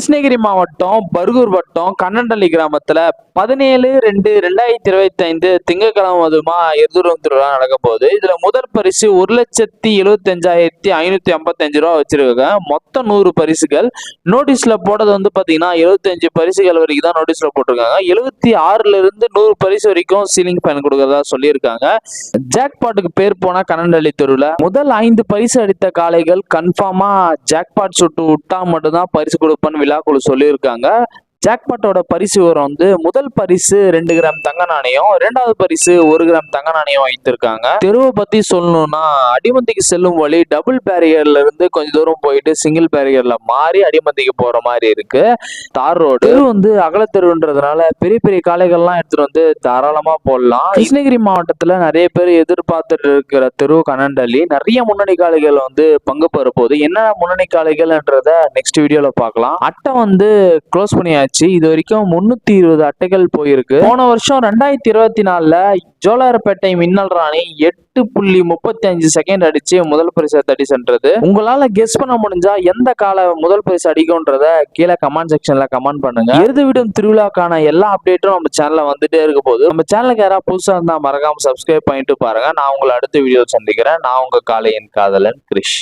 கிருஷ்ணகிரி மாவட்டம் பர்கூர் வட்டம் கண்ணண்டள்ளி கிராமத்துல பதினேழு ரெண்டு ரெண்டாயிரத்தி இருபத்தி ஐந்து திங்கட்கிழமை அதுமா எதிரும் திருவிழா நடக்க போகுது. இதுல முதல் பரிசு ஒரு லட்சத்தி எழுபத்தி அஞ்சாயிரத்தி ஐநூத்தி ஐம்பத்தஞ்சு ரூபா வச்சிருக்காங்க. மொத்தம் நூறு பரிசுகள். நோட்டீஸ்ல போட்டது வந்து பாத்தீங்கன்னா எழுபத்தஞ்சு பரிசுகள் வரைக்கும் தான் நோட்டீஸ்ல போட்டிருக்காங்க. எழுபத்தி ஆறுல இருந்து நூறு பரிசு வரைக்கும் சீலிங் ஃபேன் கொடுக்கறதா சொல்லியிருக்காங்க. ஜாக்பாட்டுக்கு பேர் போனா கண்ணண்டள்ளி தெருவில். முதல் ஐந்து பரிசு அடித்த காளைகள் கன்ஃபார்மா ஜாக்பாட் சுட்டு விட்டா மட்டும்தான் பரிசு கொடுப்பேன்னு விழாக்குழு சொல்லியிருக்காங்க. ஜாக்பாட்டோட பரிசு விவரம் வந்து முதல் பரிசு ரெண்டு கிராம் தங்க நாணயம் இரண்டாவது பரிசு ஒரு கிராம் தங்க நாணயம் வைத்திருக்காங்க. தெருவை பத்தி சொல்லணும்னா அடிமந்திக்கு செல்லும் வழி டபுள் பேரியர்ல இருந்து கொஞ்சம் தூரம் போயிட்டு சிங்கிள் பேரியர்ல மாறி அடிமந்திக்கு போற மாதிரி இருக்கு. தார் ரோடு. தெரு வந்து அகலத்தெருன்றதுனால பெரிய பெரிய காளைகள்லாம் எடுத்துட்டு வந்து தாராளமா போடலாம். கிருஷ்ணகிரி மாவட்டத்துல நிறைய பேர் எதிர்பார்த்துட்டு இருக்கிற தெரு கனண்டலி நிறைய முன்னணி காளைகள் வந்து பங்கு பெற போகுது. என்ன முன்னணி காளைகள்ன்றத நெக்ஸ்ட் வீடியோல பார்க்கலாம். அட்டை வந்து க்ளோஸ் பண்ணியாச்சு. இது வரைக்கும் முன்னூத்தி இருபது அட்டைகள் போயிருக்கு. போன வருஷம் ரெண்டாயிரத்தி இருபத்தி நாலுல ஜோலார்பேட்டை மின்னல் ராணி எட்டு புள்ளி முப்பத்தி அஞ்சு செகண்ட் அடிச்சு முதல் பரிசு தட்டி சென்றது. உங்களால கெஸ் பண்ண முடிஞ்சா எந்த கால முதல் பரிசு அடிக்கும்ன்றத கீழே கமெண்ட் செக்ஷன்ல கமெண்ட் பண்ணுங்க. எருது விடும் திருவிழாக்கான எல்லா அப்டேட்டும் நம்ம சேனல்ல வந்துட்டே இருக்க போது நம்ம சேனலுக்கு யாராவது புதுசா இருந்தா மறக்காம சப்ஸ்கிரைப் பண்ணிட்டு பாருங்க. நான் உங்களை அடுத்த வீடியோ சந்திக்கிறேன். நான் உங்க காலையின் காதலன் கிரிஷ்.